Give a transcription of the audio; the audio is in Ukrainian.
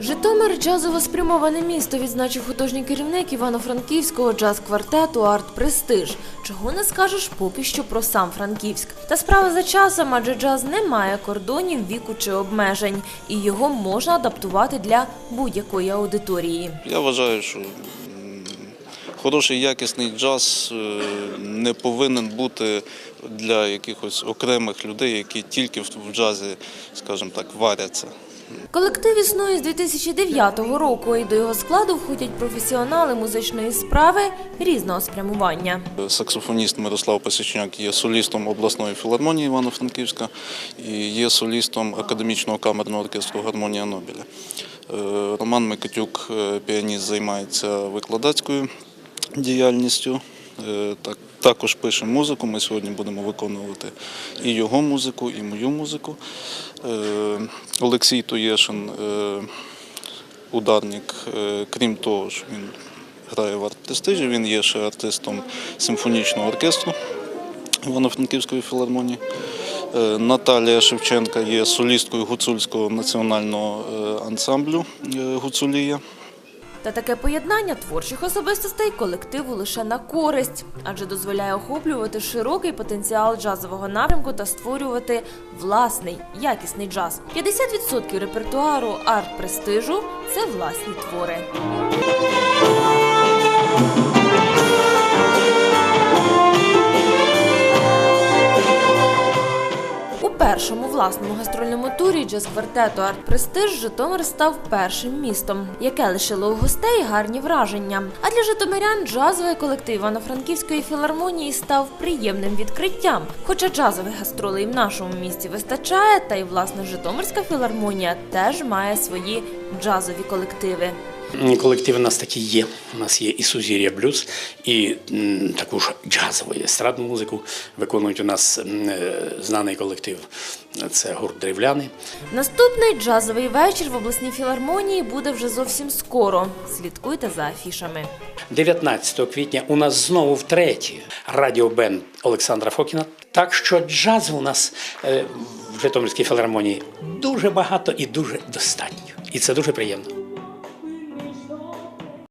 Житомир джазово спрямоване місто відзначив художній керівник Івано-Франківського джаз-квартету Арт Престиж. Чого не скажеш поки що про сам Франківськ. Та справа за часом, адже джаз не має кордонів, віку чи обмежень, і його можна адаптувати для будь-якої аудиторії. Я вважаю, що хороший якісний джаз е, не повинен бути для якихось окремих людей, які тільки в джазі, скажімо так, варяться. Колектив існує з 2009 року, і до його складу входять професіонали музичної справи різного спрямування. Саксофоніст Мирослав Пасічняк є солістом обласної філармонії Івано-Франківська і є солістом академічного камерного оркестру Гармонія Нобеля. Е, Роман Микитюк, е, піаніст, займається викладацькою діяльністю. Е, Так, також пише музику. Ми сьогодні будемо виконувати і його музику, і мою музику. Е, Олексій Туєшин, е, ударник, крім того, що він грає в арт-престижі, він є ще артистом симфонічного оркестру Івано-Франківської філармонії. Наталія Шевченка є солісткою гуцульського національного ансамблю Гуцулія. Та таке поєднання творчих особистостей колективу лише на користь, адже дозволяє охоплювати широкий потенціал джазового напрямку та створювати власний якісний джаз. 50% репертуару арт-престижу це власні твори. Першому власному гастрольному турі джаз-квартету Арт Престиж Житомир став першим містом, яке лишило у гостей гарні враження. А для житомирян джазовий колектив Івано-Франківської філармонії став приємним відкриттям. Хоча джазових гастролей в нашому місті вистачає, та й власне Житомирська філармонія теж має свої джазові колективи. Колектив у нас такі є. У нас є і Сузір'я блюз, і таку ж джазову естрадну музику виконують у нас е, знаний колектив. Це гурт древляни. Наступний джазовий вечір в обласній філармонії буде вже зовсім скоро. Слідкуйте за афішами. 19 квітня у нас знову втретє радіобенд Олександра Фокіна. Так що джазу у нас е, в Житомирській філармонії дуже багато і дуже достатньо. І це дуже приємно.